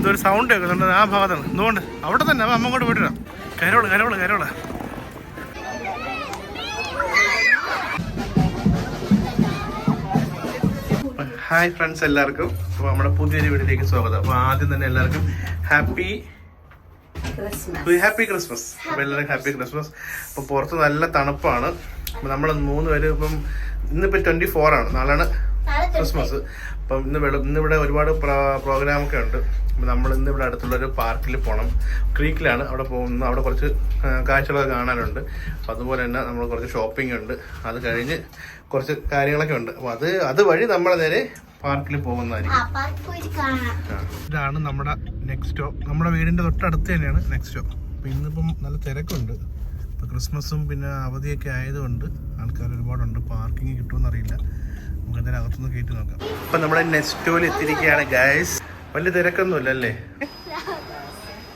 എന്തൊരു സൗണ്ട് കേൾക്കുന്നുണ്ട്. ആ ഭാഗത്താണ്. എന്തുകൊണ്ട്? അവിടെ തന്നെ. അപ്പം അമ്മങ്ങോട്ട് അങ്ങോട്ട് പോയിട്ടാ carol carol carol. Hi friends എല്ലാവർക്കും. അപ്പോൾ നമ്മുടെ പുതിയൊരു വീട്ടിലേക്ക് സ്വാഗതം. അപ്പോൾ ആദ്യം തന്നെ എല്ലാവർക്കും ഹാപ്പി ഹാപ്പി ക്രിസ്മസ് അപ്പോൾ എല്ലാവർക്കും ഹാപ്പി ക്രിസ്മസ് അപ്പോൾ പുറത്ത് നല്ല തണുപ്പാണ്. അപ്പോൾ നമ്മൾ മൂന്ന് പേര് ഇപ്പം ഇന്നിപ്പോൾ ട്വന്റി ഫോർ ആണ്. നാളെയാണ് ക്രിസ്മസ് അപ്പം ഇന്ന് വെളു ഇന്നിവിടെ ഒരുപാട് പ്രോഗ്രാമൊക്കെ ഉണ്ട്. അപ്പം നമ്മൾ ഇന്ന് ഇവിടെ അടുത്തുള്ള ഒരു പാർക്കിൽ പോകണം ക്രീക്കിലാണ് അവിടെ പോകുന്നത്. അവിടെ കുറച്ച് കാഴ്ചകളൊക്കെ കാണാനുണ്ട്. അപ്പം അതുപോലെ തന്നെ നമ്മൾ കുറച്ച് ഷോപ്പിംഗ് ഉണ്ട്. അത് കഴിഞ്ഞ് കുറച്ച് കാര്യങ്ങളൊക്കെ ഉണ്ട്. അപ്പോൾ അത് അത് വഴി നമ്മൾ നേരെ പാർക്കിൽ പോകുന്നതായിരിക്കും. ഇതാണ് നമ്മുടെ നെക്സ്റ്റോ നമ്മുടെ വീടിന്റെ തൊട്ടടുത്ത് തന്നെയാണ് നെക്സ്റ്റോ അപ്പം ഇന്നിപ്പം നല്ല തിരക്കുണ്ട്. ക്രിസ്മസും പിന്നെ അവധിയൊക്കെ ആയതുകൊണ്ട് ആൾക്കാർ ഒരുപാടുണ്ട് പാർക്കിംഗ് കിട്ടുമെന്ന് അറിയില്ല നമുക്ക് എന്തായാലും അകത്തുനിന്ന് നോക്കാം. അപ്പൊ നമ്മുടെ നെസ്റ്റോയിൽ എത്തിയിരിക്കുകയാണ് ഗൈസ് വലിയ തിരക്കൊന്നുമില്ല അല്ലേ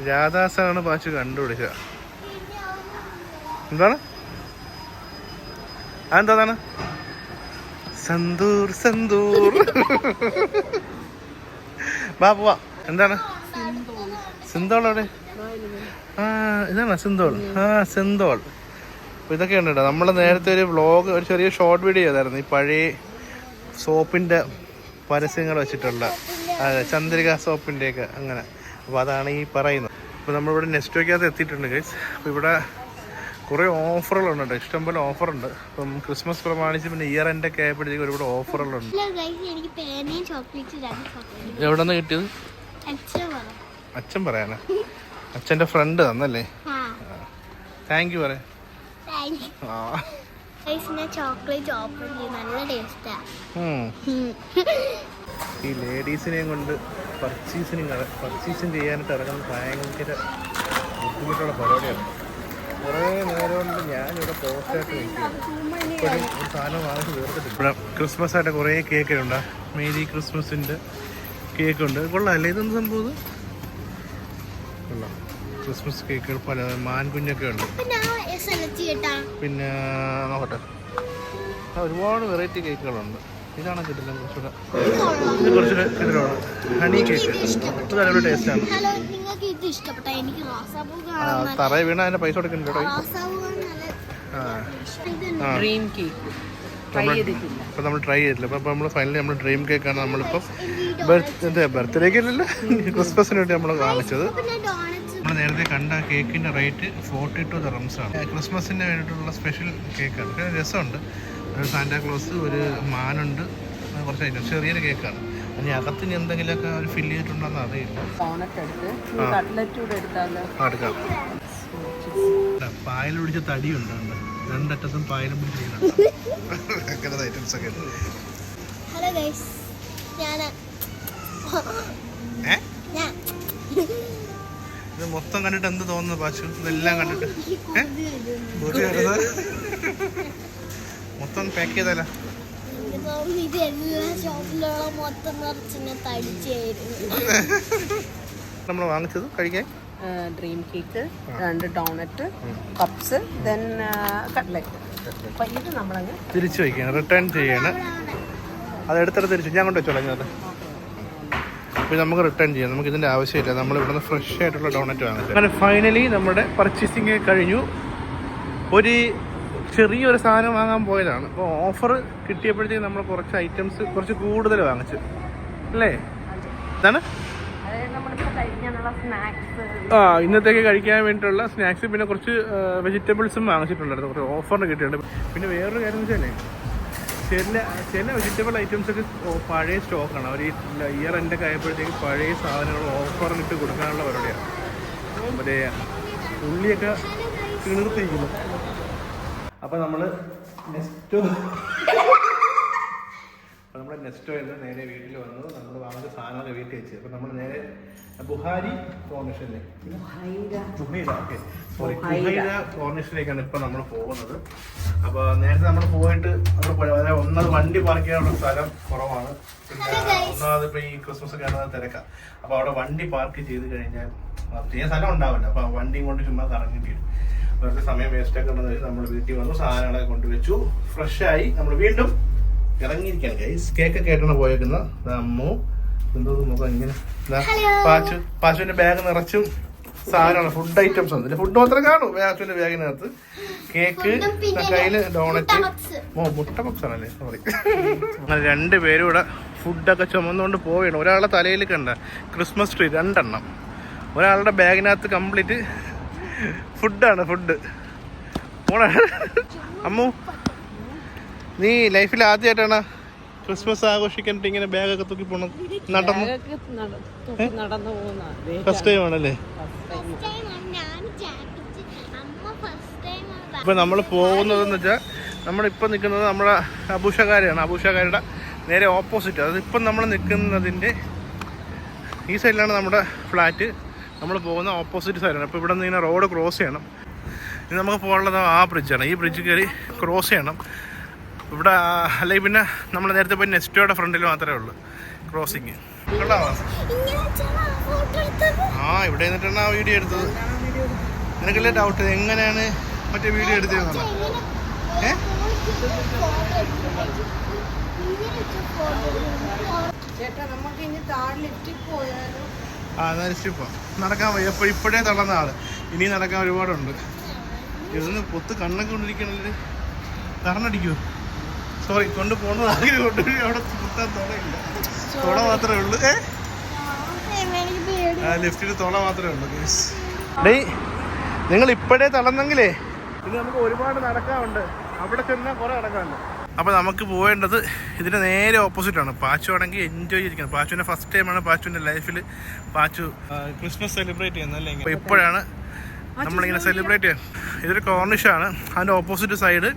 രാധാസാണ് പാച്ചു കണ്ടുപിടിച്ച എന്താണ്? അതെന്താണ് സന്തൂർ സന്തൂർ. വാ പോവാ. എന്താണ്? സിന്തോൾ അവിടെ. ആ ഇതാണ് സിന്തോൾ ആ സിന്തോൾ. ഇതൊക്കെയാണ് കേട്ടോ നമ്മൾ നേരത്തെ ഒരു വ്ളോഗ് ഒരു ചെറിയ ഷോർട്ട് വീഡിയോ ചെയ്തായിരുന്നു. ഈ പഴയ സോപ്പിന്റെ പരസ്യങ്ങൾ വെച്ചിട്ടുള്ള അതെ ചന്ദ്രിക സോപ്പിന്റെയൊക്കെ അങ്ങനെ. അപ്പോൾ അതാണ് ഈ പറയുന്നത്. അപ്പോൾ നമ്മളിവിടെ നെസ്റ്റോക്കകത്ത് എത്തിയിട്ടുണ്ട് ഗൈസ് അപ്പോൾ ഇവിടെ കുറേ ഓഫറുകളുണ്ട്. കേട്ടോ ഇഷ്ടംപോലെ ഓഫറുണ്ട്. ഇപ്പം ക്രിസ്മസ് പ്രമാണിച്ച് പിന്നെ ഇയർ എൻഡ് ഒക്കെ ആയപ്പോഴത്തേക്കും ഒരുപാട് ഓഫറുകളുണ്ട്. എവിടെ നിന്ന് കിട്ടിയത്? അച്ഛൻ പറ. അച്ഛൻ പറയാനാ? അച്ഛന്റെ ഫ്രണ്ട് തന്നല്ലേ? ആ. താങ്ക് യു പറയാം ആ. ചോക്ലേറ്റ് ഓപ്പൺ ചെയ്യും നല്ല ഈ ലേഡീസിനെയും കൊണ്ട് പർച്ചേസിനും പർച്ചേസും ചെയ്യാനായിട്ട് ഇറങ്ങുന്ന ഭയങ്കര ബുദ്ധിമുട്ടുള്ള പരിപാടിയാണ്. കുറേ നേരം കൊണ്ട് ഞാനിവിടെ പോസ്റ്റായിട്ട് നിൽക്കുകയാണ്. ഒരു സാധനം വാങ്ങി തീർത്തിട്ടില്ല. ഇവിടെ ക്രിസ്മസ് ആയിട്ട് കുറേ കേക്ക് ഉണ്ട് മേരി ക്രിസ്മസിന്റെ കേക്കുണ്ട്. കൊള്ളാം അല്ലേ? ഇതൊന്നും സംഭവം? കൊള്ളാം. ക്രിസ്മസ് കേക്കുകൾ പല മാൻകുഞ്ഞൊക്കെ ഉണ്ട്. പിന്നെ നോക്കട്ടെ. ഒരുപാട് വെറൈറ്റി കേക്കുകളുണ്ട് ഇതാണ് കിട്ടില്ല കുറച്ചുകൂടെ ഇത് കുറച്ചുകൂടെ കിട്ടുന്നത് ഹണി കേക്ക് ടേസ്റ്റാണ് ഇഷ്ടപ്പെട്ട റോസാപ്പൂ കാണാൻ തറ വീണ അതിന്റെ പൈസ കൊടുക്കുന്നുണ്ട് ഇപ്പൊ നമ്മൾ ട്രൈ ചെയ്തില്ല അപ്പൊ നമ്മൾ ഫൈനലി നമ്മൾ ഡ്രീം കേക്കാണ് നമ്മളിപ്പം ബർത്ത്ഡേ ബർത്ത്ഡേക്ക് അല്ലല്ലോ ക്രിസ്മസിന് വേണ്ടി നമ്മൾ നമ്മൾ നേരത്തെ കണ്ട കേക്കിന്റെ റേറ്റ് ഫോർട്ടി ടു ദറംസ് ആണ്. ക്രിസ്മസിന് വേണ്ടിയിട്ടുള്ള സ്പെഷ്യൽ കേക്കാണ് രസമുണ്ട്. ഒരു സാന്റാക്ലോസ് ഒരു മാനുണ്ട്. കുറച്ച് ഐറ്റം ചെറിയൊരു കേക്കാണ്. അതിന് അകത്തിന് എന്തെങ്കിലുമൊക്കെ അവർ ഫില്ല് ചെയ്തിട്ടുണ്ടെന്ന് അറിയില്ല. എടുക്കാം. പായൽ പിടിച്ച തടിയുണ്ട്. രണ്ടറ്റത്തും പായലും പിടിച്ചിരിക്കുന്നുണ്ട് അങ്ങനത്തെ ഐറ്റംസ് ഒക്കെ ഉണ്ട്. ഹലോ ഗൈസ് ഞാൻ ഏ? മൊത്തം കണ്ടിട്ട് എന്ത് തോന്നുന്നു പാച്ചു ഇതെല്ലാം കണ്ടിട്ട്. ബുദ്ധി വരുന്നത് മൊത്തം പാക്ക് ചെയ്തല്ല നമ്മൾ വാങ്ങിച്ചത് കഴിക്കാൻ? ഡ്രീം കേക്ക് രണ്ട് ഡോണറ്റ് കപ്സ് ദെൻ കട്ട്ലറ്റ് അപ്പം ഇത് നമ്മളങ്ങ് തിരിച്ചു വയ്ക്കുകയാണ് റിട്ടേൺ ചെയ്യാണ്. അത് എടുത്തിട്ട് തിരിച്ചു ഞാൻ കൊണ്ട് വെച്ചോളാം ഞാൻ അപ്പോൾ നമുക്ക് റിട്ടേൺ ചെയ്യാം. നമുക്ക് ഇതിന്റെ ആവശ്യമില്ല. നമ്മൾ ഇവിടുന്ന് ഫ്രഷ് ആയിട്ടുള്ള ഡോണറ്റ് വാങ്ങിച്ചു അങ്ങനെ ഫൈനലി നമ്മുടെ പർച്ചേസിങ് കഴിഞ്ഞു. ഒരു ചെറിയൊരു സാധനം വാങ്ങാൻ പോയതാണ്. അപ്പോൾ ഓഫർ കിട്ടിയപ്പോഴത്തേക്ക് നമ്മൾ കുറച്ച് ഐറ്റംസ് കുറച്ച് കൂടുതൽ വാങ്ങിച്ചു. അല്ലേ? എന്താണ്? ആ ഇന്നത്തേക്ക് കഴിക്കാൻ വേണ്ടിയിട്ടുള്ള സ്നാക്സ് പിന്നെ കുറച്ച് വെജിറ്റബിൾസും വാങ്ങിച്ചിട്ടുണ്ടായിരുന്നു. കുറച്ച് ഓഫറിന് കിട്ടിയിട്ടുണ്ട്. പിന്നെ വേറൊരു കാര്യം എന്ന് വെച്ചാലേ ചില ചില വെജിറ്റബിൾ ഐറ്റംസ് ഒക്കെ പഴയ സ്റ്റോക്കാണ് അവർ ഈ ഇയർ എന്റെ ആയപ്പോഴത്തേക്ക് പഴയ സാധനങ്ങൾ ഓഫറിനിട്ട് കൊടുക്കാനുള്ള പരിപാടിയാണ് മറ്റേ ഉള്ളിയൊക്കെ തീർത്തിരിക്കുന്നു അപ്പോൾ നമ്മൾ നെക്സ്റ്റ് അപ്പോൾ നിന്ന് നെക്സ്റ്റോ എന്ന് നേരെ വീട്ടിൽ വന്നു. നമ്മൾ വാങ്ങിച്ച സാധനങ്ങൾ വീട്ടിൽ വെച്ച്. അപ്പൊ നമ്മൾ നേരെ ബുഹാരി കോർണിഷനിലെ ഇപ്പൊ ഓക്കെ. സോറി ജുഹൈദ കോർണിഷനിലേക്കാണ് ഇപ്പോൾ നമ്മൾ പോകുന്നത്. അപ്പോൾ നേരത്തെ നമ്മൾ പോയിട്ട് അവിടെ അതായത് ഒന്നത് വണ്ടി പാർക്ക് ചെയ്യാനുള്ള സ്ഥലം കുറവാണ്. പിന്നെ ഒന്നാമത് ഇപ്പോൾ ഈ ക്രിസ്മസ് ഒക്കെ ആണെങ്കിൽ തിരക്കാം. അപ്പോൾ അവിടെ വണ്ടി പാർക്ക് ചെയ്ത് കഴിഞ്ഞാൽ ചെയ്യാൻ സ്ഥലം ഉണ്ടാവില്ല. അപ്പോൾ വണ്ടിയും കൊണ്ട് ചുമ്മാ കറങ്ങേണ്ടി വരും. വെറുതെ സമയം വേസ്റ്റ് ആക്കുന്നത് നമ്മൾ വീട്ടിൽ വന്നു സാധനങ്ങളൊക്കെ കൊണ്ടുവച്ചു. ഫ്രഷ് ആയി നമ്മൾ വീണ്ടും ഇറങ്ങിയിരിക്കുകയാണ് ഗൈസ് കേക്ക് കേട്ടാണ് പോയേക്കുന്ന അമ്മു. എന്തോ മുഖം ഇങ്ങനെ. പാച്ചു പാച്ചുവിന്റെ ബാഗ് നിറച്ചും സാധനമാണ്. ഫുഡ് ഐറ്റംസ് ഉണ്ട് ഫുഡ് മാത്രമേ കാണും. പാച്ചുവിന്റെ ബാഗിനകത്ത് കേക്ക് കയ്യിൽ ഡോണറ്റ് ഓ മുട്ട പപ്സ് ആണല്ലേ? സോറി അങ്ങനെ രണ്ടുപേരും ഇവിടെ ഫുഡൊക്കെ ചുമന്നുകൊണ്ട് പോവുകയാണ്. ഒരാളുടെ തലയിൽ കണ്ട ക്രിസ്മസ് ട്രീ രണ്ടെണ്ണം. ഒരാളുടെ ബാഗിനകത്ത് കംപ്ലീറ്റ് ഫുഡാണ് ഫുഡ് പോണ അമ്മു. നീ ലൈഫിൽ ആദ്യമായിട്ടാണ് ക്രിസ്മസ് ആഘോഷിക്കാനിട്ട് ഇങ്ങനെ ബാഗൊക്കെ തൂക്കി പോണം നടന്നു? ബാഗൊക്കെ തൂക്കി നടന്നു പോകുന്ന ഫസ്റ്റ് ടൈം ആണല്ലേ? ഫസ്റ്റ് ടൈമാണ് ഞാൻ ചാക്കിച്ച് അമ്മ ഫസ്റ്റ് ടൈമാണ് ഇപ്പൊ നമ്മൾ പോകുന്നതെന്ന് വെച്ചാൽ നമ്മളിപ്പോൾ നിൽക്കുന്നത് നമ്മുടെ അബൂഷകാരാണ് അബൂഷകാരുടെ നേരെ ഓപ്പോസിറ്റ് അതായത് ഇപ്പം നമ്മൾ നിൽക്കുന്നതിന്റെ ഈ സൈഡിലാണ് നമ്മുടെ ഫ്ലാറ്റ് നമ്മൾ പോകുന്ന ഓപ്പോസിറ്റ് സൈഡാണ് അപ്പോൾ ഇവിടെ നിന്ന് ഇങ്ങനെ റോഡ് ക്രോസ് ചെയ്യണം. ഇനി നമുക്ക് പോകാനുള്ളത് ആ ബ്രിഡ്ജാണ് ഈ ബ്രിഡ്ജ് കയറി ക്രോസ് ചെയ്യണം. ഇവിടെ അല്ലെങ്കിൽ പിന്നെ നമ്മൾ നേരത്തെ പോയി നെസ്റ്റോയുടെ ഫ്രണ്ടിൽ മാത്രമേ ഉള്ളൂ. ക്രോസിങ് കേട്ടോ ആ ഇവിടെ നിന്നിട്ടാണ് ആ വീഡിയോ എടുത്തത്. നിനക്കല്ലേ ഡൗട്ട് എങ്ങനെയാണ് മറ്റേ വീഡിയോ എടുത്തത് ഏ? ആ ലിഫ്റ്റിൽ ഇപ്പൊ നടക്കാൻ അപ്പോൾ ഇപ്പോഴേ തളർന്ന ആൾ. ഇനി നടക്കാൻ ഒരുപാടുണ്ട്. ഇതൊന്ന് പൊത്ത് കണ്ണൊക്കെ കൊണ്ടിരിക്കണല്ലേ? കറണ്ടടിക്കുമോ സോറി കൊണ്ട് പോകുന്നത് ആഗ്രഹം കൊണ്ട് അവിടെ കുത്താൻ തുളയില്ല തുള മാത്രമേ ഉള്ളൂ. ഏ? ആ ലിഫ്റ്റിൽ തുള മാത്രമേ ഉള്ളൂ. ഡേയ് നിങ്ങൾ ഇപ്പോഴേ തളർന്നെങ്കിലേ. ഇനി നമുക്ക് ഒരുപാട് നടക്കാനുണ്ട്. അവിടെ ചെന്നാൽ കുറേ നടക്കാനുണ്ട്. അപ്പോൾ നമുക്ക് പോകേണ്ടത് ഇതിന് നേരെ ഓപ്പോസിറ്റ് ആണ്. പാച്ചു ആണെങ്കിൽ എൻജോയ് ചെയ്തിരിക്കുന്നത് പാച്ചുവിന്റെ ഫസ്റ്റ് ടൈമാണ് പാച്ചുവിന്റെ ലൈഫിൽ പാച്ചു ക്രിസ്മസ് സെലിബ്രേറ്റ് ചെയ്യുന്നത് അല്ലേ അപ്പോൾ ഇപ്പോഴാണ് നമ്മളിങ്ങനെ സെലിബ്രേറ്റ് ചെയ്യുന്നത് ഇതൊരു കോർണിഷാണ് അതിന്റെ ഓപ്പോസിറ്റ് സൈഡ്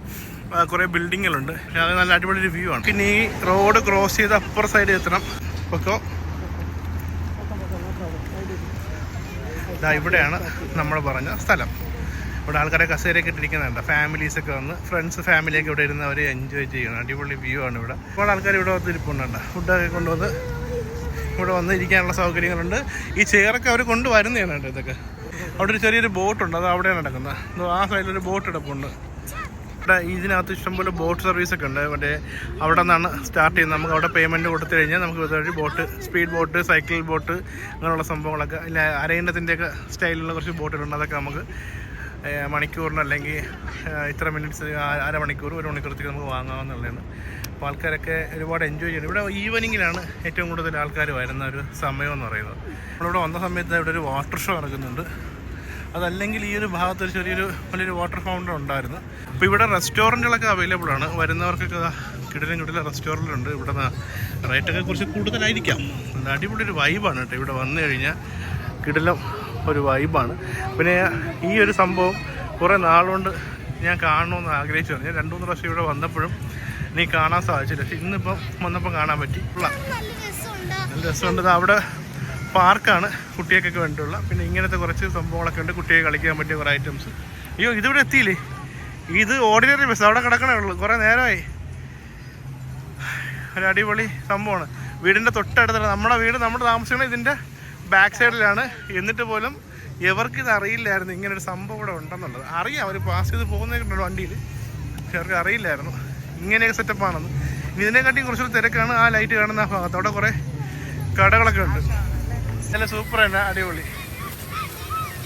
കുറേ ബിൽഡിങ്ങുകളുണ്ട്. അത് നല്ല അടിപൊളി ഒരു വ്യൂ ആണ്. പിന്നെ ഈ റോഡ് ക്രോസ് ചെയ്ത് അപ്പർ സൈഡിൽ എത്തണം. അപ്പോൾ ദാ ഇവിടെയാണ് നമ്മൾ പറഞ്ഞ സ്ഥലം. ഇവിടെ ആൾക്കാരെ കസേരയൊക്കെ ഇട്ടിരിക്കുന്നുണ്ട്. ഫാമിലീസൊക്കെ വന്ന്. ഫ്രണ്ട്സ് ഫാമിലിയൊക്കെ ഇവിടെ ഇരുന്ന് അവർ എൻജോയ് ചെയ്യണം അടിപൊളി വ്യൂ ആണ് ഇവിടെ. ഒരുപാട് ആൾക്കാർ ഇവിടെ വന്ന് ഇരിപ്പുണ്ട് ഫുഡൊക്കെ കൊണ്ടുവന്ന് ഇവിടെ വന്ന് ഇരിക്കാനുള്ള സൗകര്യങ്ങളുണ്ട്. ഈ ചെയറൊക്കെ അവർ കൊണ്ടുവരുന്നതാണ് ഇതൊക്കെ. അവിടെ ഒരു ചെറിയൊരു ബോട്ടുണ്ട് അത് അവിടെയാണ് നടക്കുന്നത്. ആ സൈഡിലൊരു ബോട്ട് കിടപ്പുണ്ട്. ഇവിടെ ഇതിനകത്ത് ഇഷ്ടംപോലെ ബോട്ട് സർവീസ് ഒക്കെ ഉണ്ട്. മറ്റേ അവിടെ നിന്നാണ് സ്റ്റാർട്ട് ചെയ്യുന്നത്. നമുക്ക് അവിടെ പേയ്മെന്റ് കൊടുത്തു കഴിഞ്ഞാൽ നമുക്ക് ഇതുവഴി boat speed boat cycle boat അങ്ങനെയുള്ള സംഭവങ്ങളൊക്കെ ഇല്ല അരയിനത്തിന്റെയൊക്കെ സ്റ്റൈലുള്ള കുറച്ച് ബോട്ടുകളുണ്ട് അതൊക്കെ നമുക്ക് മണിക്കൂറിന് അല്ലെങ്കിൽ ഇത്ര മിനിറ്റ്സ് അരമണിക്കൂർ ഒരു മണിക്കൂറത്തേക്ക് നമുക്ക് വാങ്ങാമെന്നുള്ളതാണ് അപ്പോൾ ആൾക്കാരൊക്കെ ഒരുപാട് എൻജോയ് ചെയ്യുന്നു ഇവിടെ ഈവനിങ്ങിലാണ് ഏറ്റവും കൂടുതൽ ആൾക്കാർ വരുന്ന ഒരു സമയം എന്ന് പറയുന്നത്. നമ്മളിവിടെ വന്ന സമയത്ത് ഇവിടെ ഒരു വാട്ടർ ഷോ നടക്കുന്നുണ്ട്. അതല്ലെങ്കിൽ ഈ ഒരു ഭാഗത്ത് ഒരു ചെറിയൊരു വലിയൊരു വാട്ടർ ഫൗണ്ടൻ ഉണ്ടായിരുന്നു. അപ്പോൾ ഇവിടെ റെസ്റ്റോറന്റുകളൊക്കെ അവൈലബിൾ ആണ്. വരുന്നവർക്കൊക്കെ കിടിലും കിടിലും റെസ്റ്റോറന്റുണ്ട് ഇവിടെ റേറ്റൊക്കെ കുറച്ച് കൂടുതലായിരിക്കാം. നല്ല അടിപൊളി ഒരു വൈബാണ് കേട്ടോ ഇവിടെ വന്നു കഴിഞ്ഞാൽ കിടിലം ഒരു വൈബാണ് പിന്നെ ഈ ഒരു സംഭവം കുറേ നാളുകൊണ്ട് ഞാൻ കാണണമെന്ന് ആഗ്രഹിച്ചു. ഞാൻ രണ്ട് മൂന്ന് പ്രാവശ്യം ഇവിടെ വന്നപ്പോഴും നീ കാണാൻ സാധിച്ചില്ല. പക്ഷെ ഇന്നിപ്പം വന്നപ്പോൾ കാണാൻ പറ്റി. ഉള്ള നല്ല രസമുണ്ട്. നല്ല രസമുണ്ട്. അവിടെ പാർക്കാണ് കുട്ടികൾക്കൊക്കെ വേണ്ടിയുള്ള പിന്നെ ഇങ്ങനത്തെ കുറച്ച് സംഭവങ്ങളൊക്കെ ഉണ്ട്. കുട്ടിയെ കളിക്കാൻ പറ്റിയ കുറേ ഐറ്റംസ് അയ്യോ ഇതിവിടെ എത്തിയില്ലേ? ഇത് ഓർഡിനറി ബസ് അവിടെ കിടക്കണേ ഉള്ളൂ. കുറേ നേരമായി. ഒരു അടിപൊളി സംഭവമാണ്. വീടിന്റെ തൊട്ടടുത്താണ്. നമ്മുടെ വീട് നമ്മൾ താമസിക്കുന്നത് ഇതിന്റെ ബാക്ക് സൈഡിലാണ് എന്നിട്ട് പോലും എവർക്ക് ഇത് അറിയില്ലായിരുന്നു. ഇങ്ങനെ ഒരു സംഭവം ഇവിടെ ഉണ്ടെന്നുള്ളത്. അറിയാം. അവർ പാസ് ചെയ്ത് പോകുന്നൊക്കെ വണ്ടിയിൽ. പക്ഷെ അവർക്ക് അറിയില്ലായിരുന്നു. ഇങ്ങനെയൊക്കെ സെറ്റപ്പാണെന്ന് ഇനി ഇതിനെക്കാട്ടി കുറച്ചൊരു തിരക്കാണ് ആ ലൈറ്റ് കാണുന്ന ആ ഭാഗത്ത്. അവിടെ കുറേ കടകളൊക്കെ ഉണ്ട്. നല്ല സൂപ്പർ തന്നെ. അടിപൊളി.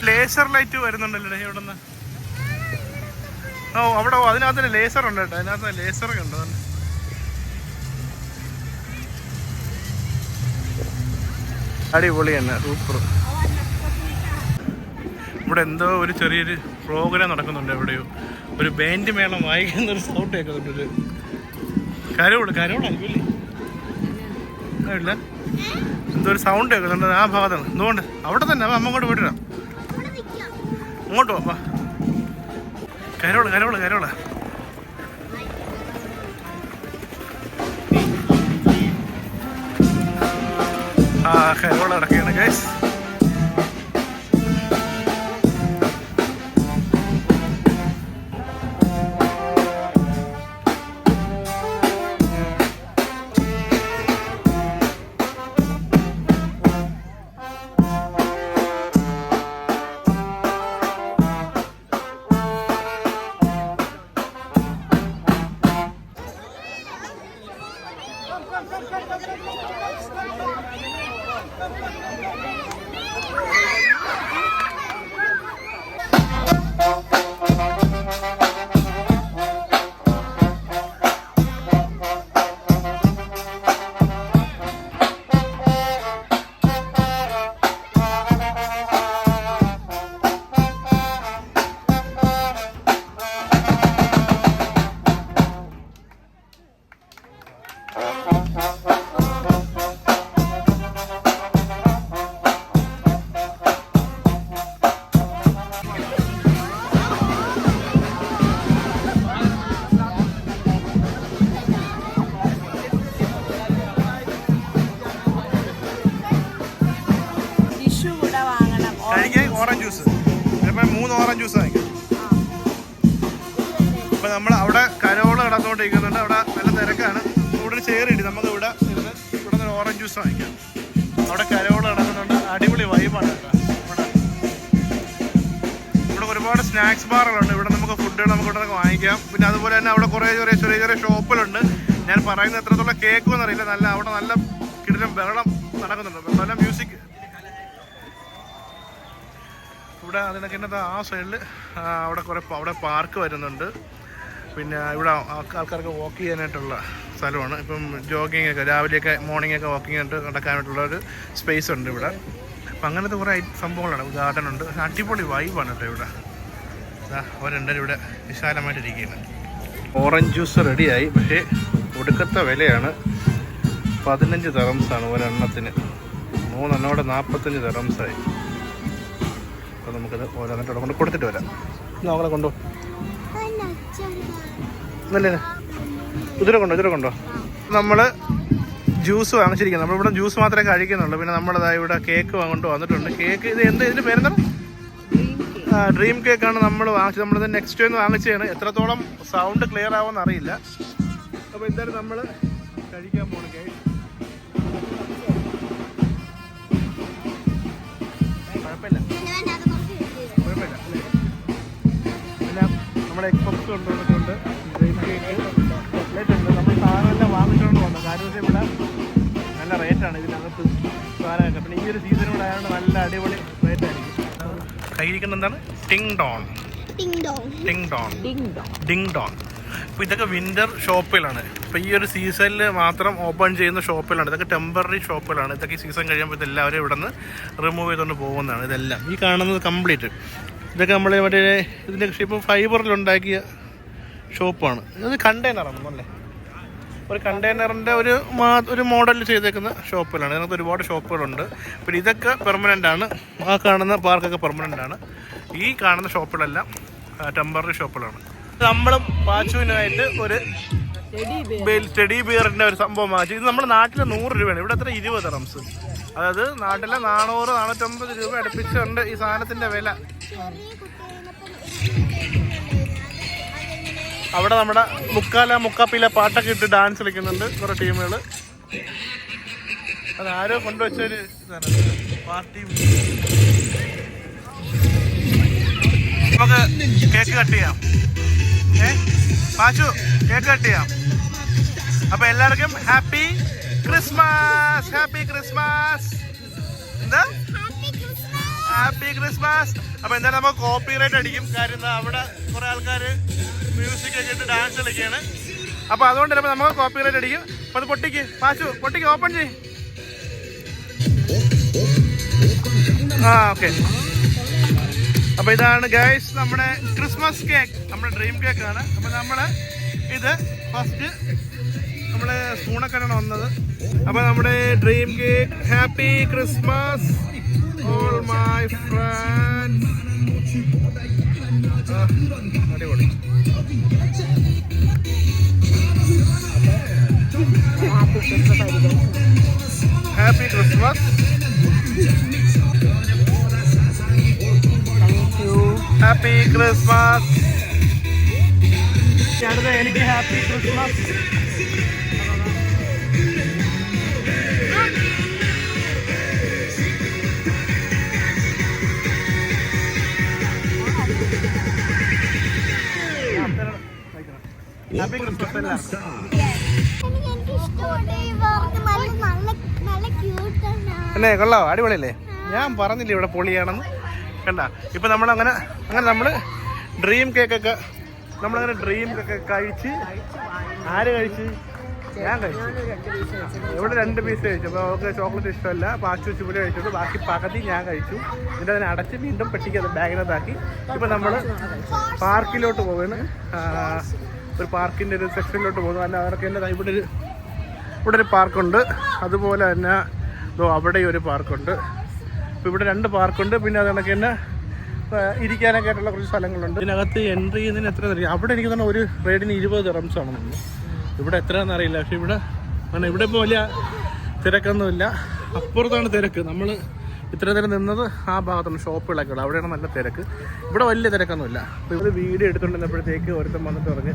ലേസർ ലൈറ്റ് വരുന്നുണ്ടല്ലോ ഇവിടെ നിന്ന് ഓ അവിടെ അതിനകത്ത് ലേസർ ഉണ്ട് കേട്ടോ. അതിനകത്ത് ലേസർ കണ്ടോ. അടിപൊളി തന്നെ സൂപ്പർ ഇവിടെ എന്തോ ഒരു ചെറിയൊരു പ്രോഗ്രാം നടക്കുന്നുണ്ട് എവിടെയോ. ഒരു ബാൻഡ് മേളം വായിക്കുന്ന ഒരു സൗണ്ട് കേൾക്കുന്നുണ്ട് ഒരു. അല്ലേ ഇല്ല എന്തോ ഒരു സൗണ്ട് കേൾക്കുന്നുണ്ട്. ആ ഭാഗത്താണ്. എന്തുകൊണ്ട്? അവിടെ തന്നെ അമ്മ അങ്ങോട്ട് പോയിട്ടാ നിൽക്കാം അങ്ങോട്ട് വാ. കരോൾ കരോൾ കരോൾ ആ കരോൾ അടക്കുകയാണ് ഗൈസ് ഓറഞ്ച് ജ്യൂസ്. ചിലപ്പോൾ മൂന്ന് ഓറഞ്ച് ജ്യൂസ് വാങ്ങിക്കാം. അപ്പൊ നമ്മൾ അവിടെ കരോൾ കിടന്നുകൊണ്ടിരിക്കുന്നുണ്ട് അവിടെ നല്ല തിരക്കാണ്. കൂടുതൽ ചേറിയിട്ട് നമുക്ക് ഇവിടെ ഇവിടെ നിന്ന് ഓറഞ്ച് ജ്യൂസ് വാങ്ങിക്കാം. അവിടെ കരോൾ കിടക്കുന്നുണ്ട് അടിപൊളി വൈബാണ് ഇവിടെ. ഇവിടെ ഒരുപാട് സ്നാക്സ് ബാറുകളുണ്ട് ഇവിടെ നമുക്ക് ഫുഡുകൾ നമുക്ക് ഇവിടെ നിന്ന് വാങ്ങിക്കാം. പിന്നെ അതുപോലെ തന്നെ അവിടെ കുറേ ചെറിയ ചെറിയ ചെറിയ ഷോപ്പിലുണ്ട് ഞാൻ പറയുന്ന എത്രത്തോളം കേക്കും എന്നറിയില്ല നല്ല അവിടെ നല്ല കിടിലം ബഹളം നടക്കുന്നുണ്ട്. നല്ല മ്യൂസിക് ഇവിടെ അതിനൊക്കെ ആ സൈഡിൽ അവിടെ കുറേ അവിടെ പാർക്ക് വരുന്നുണ്ട്. പിന്നെ ഇവിടെ ആൾക്കാർക്ക് വാക്ക് ചെയ്യാനായിട്ടുള്ള സ്ഥലമാണ്. ഇപ്പം ജോഗിങ് ഒക്കെ രാവിലെയൊക്കെ മോർണിംഗ് ഒക്കെ വാക്കിംഗ് ആയിട്ട് നടക്കാനായിട്ടുള്ള ഒരു സ്പേസ് ഉണ്ട് ഇവിടെ. അപ്പം അങ്ങനത്തെ കുറേ സംഭവങ്ങളാണ്. ഗാർഡൻ ഉണ്ട്. അടിപൊളി വൈബാണ് കേട്ടോ ഇവിടെ. അവരെല്ലാവരും ഇവിടെ വിശാലമായിട്ടിരിക്കുകയാണ് ഓറഞ്ച് ജ്യൂസ് റെഡിയായി പക്ഷേ ഒടുക്കത്തെ വിലയാണ് പതിനഞ്ച് തെറംസാണ് ഒരെണ്ണത്തിന്. മൂന്നെണ്ണോടെ നാൽപ്പത്തഞ്ച് തെറംസായി അപ്പോൾ നമുക്കത് ഓരോന്നിട്ട് കൊണ്ട് കൊടുത്തിട്ട് വരാം. നോങ്ങളെ കൊണ്ടോ? നല്ലേ ഉതിര കൊണ്ടോ ഉതിര കൊണ്ടോ? നമ്മൾ ജ്യൂസ് വാങ്ങിച്ചിരിക്കുന്നത് നമ്മളിവിടെ ജ്യൂസ് മാത്രമേ കഴിക്കുന്നുള്ളൂ. പിന്നെ നമ്മളതാ ഇവിടെ കേക്ക് വാങ്ങിട്ട് വന്നിട്ടുണ്ട്. കേക്ക് ഇത് എന്ത് ഇതിന്റെ പേരെന്താ ഡ്രീം കേക്കാണ് നമ്മൾ വാങ്ങിച്ചത്. നമ്മളിത് നെക്സ്റ്റ് ഒന്ന് വാങ്ങിച്ചതാണ്. എത്രത്തോളം സൗണ്ട് ക്ലിയർ ആവുമെന്ന് അറിയില്ല. അപ്പോൾ എന്തായാലും നമ്മൾ കഴിക്കാൻ പോകണം കേക്ക് നമ്മുടെ എക്സ്പ്രസ് കൊണ്ടുവന്നിട്ടുണ്ട് ഡ്രീം കേക്ക് ചോക്ലേറ്റ് ഉണ്ട്. നമ്മൾ സാധനമെല്ലാം വാങ്ങിച്ചുകൊണ്ട് വന്നു. കാര്യം വെച്ചാൽ ഇവിടെ നല്ല റേറ്റാണ് ഇതിനകത്ത്. സാധനമൊക്കെ. പിന്നെ ഈ ഒരു സീസൺ കൂടെ ആയതുകൊണ്ട് നല്ല അടിപൊളി റേറ്റ് ആയിരിക്കും. കയ്യിരിക്കുന്ന എന്താണ്? ടിങ് ഡോൺ ടിങ് ഡോങ് ടിങ് ഡോൺ അപ്പോൾ ഇതൊക്കെ വിന്റർ ഷോപ്പിലാണ് ഇപ്പോൾ ഈ ഒരു സീസണിൽ മാത്രം ഓപ്പൺ ചെയ്യുന്ന ഷോപ്പിലാണ് ഇതൊക്കെ ടെമ്പററി ഷോപ്പിലാണ് ഇതൊക്കെ ഈ സീസൺ കഴിയുമ്പോൾ ഇതെല്ലാവരും ഇവിടെ നിന്ന് റിമൂവ് ചെയ്തുകൊണ്ട് പോകുന്നതാണ് ഇതെല്ലാം. ഈ കാണുന്നത് കംപ്ലീറ്റ് ഇതൊക്കെ നമ്മൾ മറ്റേ ഇതിന്റെ ഇപ്പോൾ ഫൈബറിലുണ്ടാക്കിയ ഷോപ്പാണ്. ഇത് കണ്ടെയ്നറാണ് അല്ലേ ഒരു കണ്ടെയ്നറിന്റെ ഒരു മാ ഒരു മോഡൽ ചെയ്തേക്കുന്ന ഷോപ്പുകളാണ് ഇതിനകത്ത് ഒരുപാട് ഷോപ്പുകളുണ്ട്. പിന്നെ ഇതൊക്കെ പെർമനന്റ് ആണ്. ആ കാണുന്ന പാർക്കൊക്കെ പെർമനന്റ് ആണ്. ഈ കാണുന്ന ഷോപ്പുകളെല്ലാം ടെമ്പററി ഷോപ്പുകളാണ്. നമ്മളും പാച്ചുവിനായിട്ട് ഒരു ടെഡി ബിയറിന്റെ ഒരു സംഭവം വാങ്ങിച്ചു ഇത് നമ്മുടെ നാട്ടിൽ നൂറ് രൂപയാണ്. ഇവിടെ എത്ര? ഇരുപത് റംസ്. അതായത് നാട്ടിലെ നാനൂറ് നാനൂറ്റമ്പത് രൂപ അടുപ്പിച്ചുണ്ട് ഈ സാധനത്തിന്റെ വില അവിടെ നമ്മുടെ മുക്കാല മുക്കാപ്പിയിലെ പാട്ടൊക്കെ ഇട്ട് ഡാൻസ് കളിക്കുന്നുണ്ട് കുറെ ടീമുകൾ അത് ആരോ കൊണ്ടുവച്ചൊരു പാർട്ടി നമുക്ക് കേക്ക് കട്ട് ചെയ്യാം. ഏ? പാച്ചു കേക്ക് കട്ട് ചെയ്യാം. അപ്പൊ എല്ലാവർക്കും ഹാപ്പി ക്രിസ്മസ് ഹാപ്പി ക്രിസ്മസ് എന്താ? ഹാപ്പി ക്രിസ്മസ് അപ്പൊ എന്തായാലും കോപ്പി റൈറ്റ് അടിക്കും. കാര്യം അവിടെ കുറെ ആൾക്കാർ മ്യൂസിക് ഒക്കെ ഡാൻസ് കളിക്കുകയാണ്. അപ്പൊ അതുകൊണ്ട് തന്നെ നമുക്ക് കോപ്പി റൈറ്റ് അടിക്കും. അപ്പൊ അത് പൊട്ടിക്ക്. പാച്ചു പൊട്ടിക്ക് ഓപ്പൺ ചെയ് ആ ഓക്കെ അപ്പൊ ഇതാണ് ഗൈസ് നമ്മുടെ ക്രിസ്മസ് കേക്ക് നമ്മുടെ ഡ്രീം കേക്ക് ആണ്. അപ്പൊ നമ്മൾ ഇത് ഫസ്റ്റ് നമ്മൾ സ്പൂണൊക്കെയാണ് വന്നത്. അപ്പൊ നമ്മുടെ dream cake happy Christmas all my friends അടിപൊളി. ഹാപ്പി ക്രിസ്മസ് ഹാപ്പി ക്രിസ്മസ് എനിക്ക് ഹാപ്പി ക്രിസ്മസ് അല്ലേ കൊള്ളോ. അടിപൊളിയല്ലേ? ഞാൻ പറഞ്ഞില്ല ഇവിടെ പൊളിയാണെന്ന്. കണ്ട? ഇപ്പൊ നമ്മളങ്ങനെ അങ്ങനെ നമ്മൾ ഡ്രീം കേക്കൊക്കെ നമ്മളങ്ങനെ ഡ്രീം കേക്ക് കഴിച്ച് ആര് കഴിച്ച്? ഞാൻ കഴിച്ചു. ഇവിടെ രണ്ട് പീസ് കഴിച്ചു. അപ്പോൾ അവർക്ക് ചോക്ലേറ്റ് ഇഷ്ടമല്ല. പാച്ചു ചുവട് കഴിച്ചിട്ട് ബാക്കി പകുതി ഞാൻ കഴിച്ചു. എന്നിട്ട് അതിനെ അടച്ച് വീണ്ടും പെട്ടിക്കത് ബാഗിനകത്താക്കി ഇപ്പം നമ്മൾ പാർക്കിലോട്ട് പോകുന്നു. ഒരു പാർക്കിന്റെ ഒരു സെക്ഷനിലോട്ട് പോകുന്നു. അല്ല അവർക്ക് എന്റെ ഇവിടെ ഒരു ഇവിടെ ഒരു പാർക്കുണ്ട്. അതുപോലെ തന്നെ ഇതോ അവിടെ ഒരു പാർക്കുണ്ട്. അപ്പോൾ ഇവിടെ രണ്ട് പാർക്കുണ്ട്. പിന്നെ അത് കണക്ക് തന്നെ ഇരിക്കാനൊക്കെ ആയിട്ടുള്ള കുറച്ച് സ്ഥലങ്ങളുണ്ട്. ഇതിനകത്ത് എൻട്രി ചെയ്യുന്നതിന് എത്ര അറിയാം. അവിടെ എനിക്ക് തന്നെ ഒരു റേഡിന് ഇരുപത് റംസ് ആണെന്ന് ഇവിടെ എത്രയാണെന്ന് അറിയില്ല. പക്ഷെ ഇവിടെ ഇവിടെ ഇപ്പോൾ വലിയ തിരക്കൊന്നുമില്ല. അപ്പുറത്താണ് തിരക്ക്. നമ്മൾ ഇത്രയും നേരം നിന്നത് ആ ഭാഗത്തുള്ള ഷോപ്പുകളൊക്കെ ഉള്ളത് അവിടെയാണ് നല്ല തിരക്ക്. ഇവിടെ വലിയ തിരക്കൊന്നുമില്ല. അപ്പോൾ ഇവർ വീഡിയോ എടുത്തുകൊണ്ടിരുന്നപ്പോഴത്തേക്ക് ഒരുത്തം വന്നിട്ട് പറഞ്ഞ്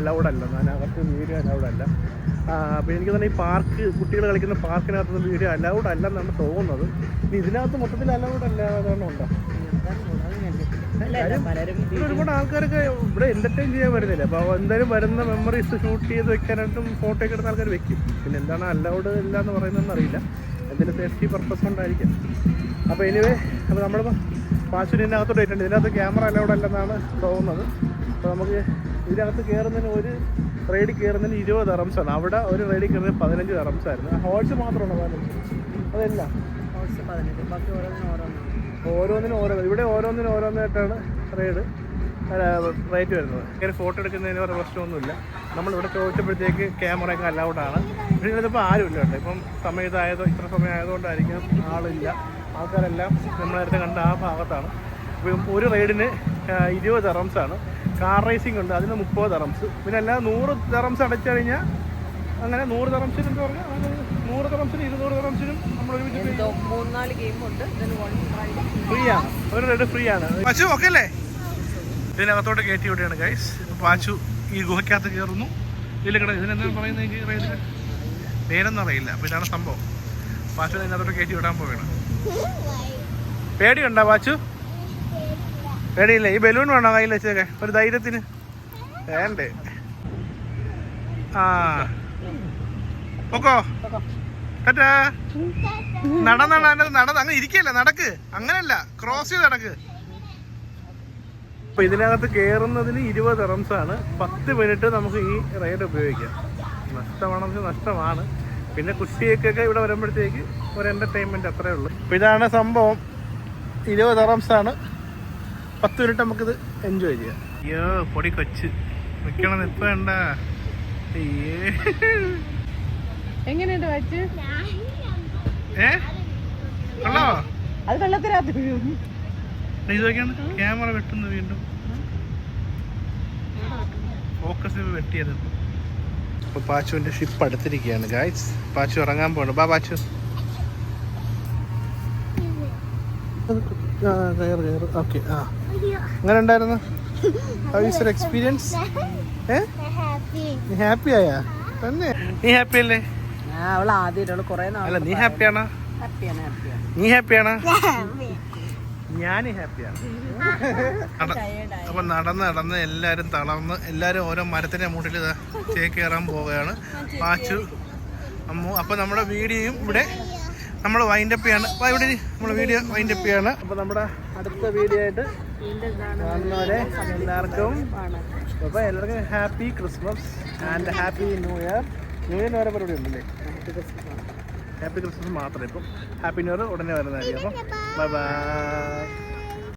അലൗഡല്ല അല്ല. അവർക്ക് വീഡിയോ അലൗഡല്ല അല്ല. അപ്പോൾ എനിക്ക് തന്നെ ഈ പാർക്ക് കുട്ടികൾ കളിക്കുന്ന പാർക്കിനകത്ത് വീഡിയോ അലൗഡ് അല്ലെന്നാണ് തോന്നുന്നത്. ഇനി ഇതിനകത്ത് മൊത്തത്തിൽ അലൗഡ് അല്ല അതാണ് ഉണ്ടോ അല്ല ഒരുപാട് ആൾക്കാരൊക്കെ ഇവിടെ എന്റർടൈൻ ചെയ്യാൻ വരുന്നില്ല. അപ്പോൾ എന്തായാലും വരുന്ന മെമ്മറീസ് ഷൂട്ട് ചെയ്ത് വെക്കാനായിട്ടും ഫോട്ടോ ഒക്കെ എടുത്ത ആൾക്കാർ വെക്കും. പിന്നെ എന്താണ് അലൗഡ് ഇല്ല എന്ന് പറയുന്നതെന്ന് അറിയില്ല. എന്തെങ്കിലും സേഫ്റ്റി പർപ്പസ് കൊണ്ടായിരിക്കും അപ്പോൾ എനിവേ അപ്പോൾ നമ്മൾ പാച്ചുവിന്റെ അകത്തോട്ട് ഇട്ടുണ്ട് ഇതിനകത്ത് ക്യാമറ അലൗഡ് അല്ലെന്നാണ് തോന്നുന്നത്. അപ്പോൾ നമുക്ക് ഇതിനകത്ത് കയറുന്നതിന് ഒരു റൈഡിൽ കയറുന്നതിന് ഇരുപത് അറംസാണ് അവിടെ ഒരു റൈഡിൽ കയറുന്നതിന് പതിനഞ്ച് അറംസായിരുന്നു ഹോൾസ് മാത്രമാണ് പതിനഞ്ച് അതല്ല. ഹോൾസ് പതിനഞ്ച്. ബാക്കി ഓരോന്നിനും ഓരോന്ന് ഓരോന്നിനും ഓരോ ഇവിടെ ഓരോന്നിനും ഓരോന്നായിട്ടാണ് റേഡ് റേറ്റ് വരുന്നത്. ഇങ്ങനെ ഫോട്ടോ എടുക്കുന്നതിന് വേറെ പ്രശ്നമൊന്നുമില്ല. നമ്മളിവിടെ ചോദിച്ചപ്പോഴത്തേക്ക് ക്യാമറയൊക്കെ അലൗഡാണ് പക്ഷേ ഇതിപ്പോൾ ആരുമില്ല കേട്ടോ. ഇപ്പം സമയത്തായതോ ഇത്ര സമയം ആയതുകൊണ്ടായിരിക്കും ആളില്ല. ആൾക്കാരെല്ലാം നമ്മൾ നേരത്തെ കണ്ട ആ ഭാഗത്താണ്. ഇപ്പം ഒരു റൈഡിന് ഇരുപത് ആണ്. കാർ റേസിംഗ് ഉണ്ട് അതിന് മുപ്പത് അറംസ് പിന്നെ അല്ലാതെ നൂറ് തെറംസ് അടച്ചു കഴിഞ്ഞാൽ അങ്ങനെ നൂറ് തറംസിന് എന്ന് പറഞ്ഞാൽ നൂറ് തറംസിനും ഇരുന്നൂറ് തറംസിനും നമ്മൾ ഒരുമിച്ച്. ഫ്രീ ആണ്. ഒരു റൈഡ് ഫ്രീ ആണ്. പശു ഓക്കെ അല്ലേ? ഇതിനകത്തോട്ട് കയറ്റി വിടുകയാണ് ഗൈസ് പാച്ചു ഈ ഗുഹയ്ക്കകത്ത് കയറുന്നു. ഇതിൽ കിട ഇതിനെന്താണ് പറയുന്നത് എനിക്ക് അറിയില്ല പേരൊന്നും അറിയില്ല. അപ്പോൾ ഇതാണ് സംഭവം. പാച്ചു ഇതിനകത്തോട്ട് കയറ്റി വിടാൻ പോവുകയാണ്. പേടിയുണ്ടോ പാച്ചു പേടിയില്ല. ഈ ബലൂൺ വേണോ കയ്യിൽ വെച്ചേക്കെ ഒരു ധൈര്യത്തിന്. വേണ്ടേ? ആ. ടാറ്റാ. നടന്നാണ് നടന്ന്. അങ്ങനെ ഇരിക്കല്ല? നടക്ക്. അങ്ങനല്ല. ക്രോസ് ചെയ്ത് നടക്ക്. അപ്പൊ ഇതിനകത്ത് കയറുന്നതിന് ഇരുപത് റംസ് ആണ്. പത്ത് മിനിറ്റ് നമുക്ക് ഈ റൈഡ് ഉപയോഗിക്കാം. നഷ്ടമാണെങ്കിൽ നഷ്ടമാണ്. പിന്നെ കുട്ടിയൊക്കെ ഇവിടെ വരുമ്പോഴത്തേക്ക് ഒരു എന്റർടൈൻമെന്റ് അത്രേ ഉള്ളൂ. അപ്പൊ ഇതാണ് സംഭവം. ഇരുപത് റംസ് ആണ്. പത്ത് മിനിറ്റ് നമുക്കിത് എൻജോയ് ചെയ്യാം. അയ്യോ പൊടി കൊച്ച്. നിൽക്കണം ഇപ്പൊ വേണ്ട അയ്യേ. എങ്ങനെയുണ്ട് വച്ച് ഏ? കൊള്ളോ അത് വെള്ളത്തിനകത്ത് വീഴും ഇതൊക്കെയാണ് ക്യാമറ വെട്ടുന്നത് വീണ്ടും. ഫോക്കസ് വെട്ടിയത്. അപ്പോൾ പാച്ചുവിന്റെ ഷിപ്പ് അടുത്തിരിക്കുകയാണ് ഗായ്സ് പാച്ചു ഇറങ്ങാൻ പോകണം ബാ പാച്ചു. ഓക്കെ ആ. അങ്ങനെ ഉണ്ടായിരുന്നു എക്സ്പീരിയൻസ് ഏ? ഹാപ്പി നീ ഹാപ്പി ആയാ? തന്നെ. നീ ഹാപ്പി അല്ലേ? അല്ല നീ ഹാപ്പിയാണ് നീ ഹാപ്പിയാണോ ഞാൻ ഹാപ്പിയാണ്. അപ്പൊ നടന്ന് നടന്ന് എല്ലാരും തളർന്ന് എല്ലാരും ഓരോ മരത്തിന്റെ മുട്ടിൽ ഇതാ ചേക്കേറാൻ പോവുകയാണ്. പാച്ചു അമ്മു അപ്പൊ നമ്മുടെ വീഡിയോയും ഇവിടെ നമ്മൾ വൈൻഡപ്പ് ചെയ്യാണ്. വാ ഇവിടെ നമ്മൾ വീഡിയോ വൈൻഡപ്പ് ചെയ്യാണ്. അപ്പൊ നമ്മുടെ അടുത്ത വീഡിയോ ആയിട്ട് കാണുന്നവരെ എല്ലാവർക്കും അപ്പൊ എല്ലാവർക്കും happy Christmas and happy new year new year വേറെ പരിപാടി ഉണ്ടല്ലേ? ഹാപ്പി ക്രിസ്മസ് മാത്രമേ ഇപ്പം ഹാപ്പി ന്യൂ ഇയർ ഉടനെ വരുന്നതായിരിക്കും. അപ്പം ബൈ ബൈ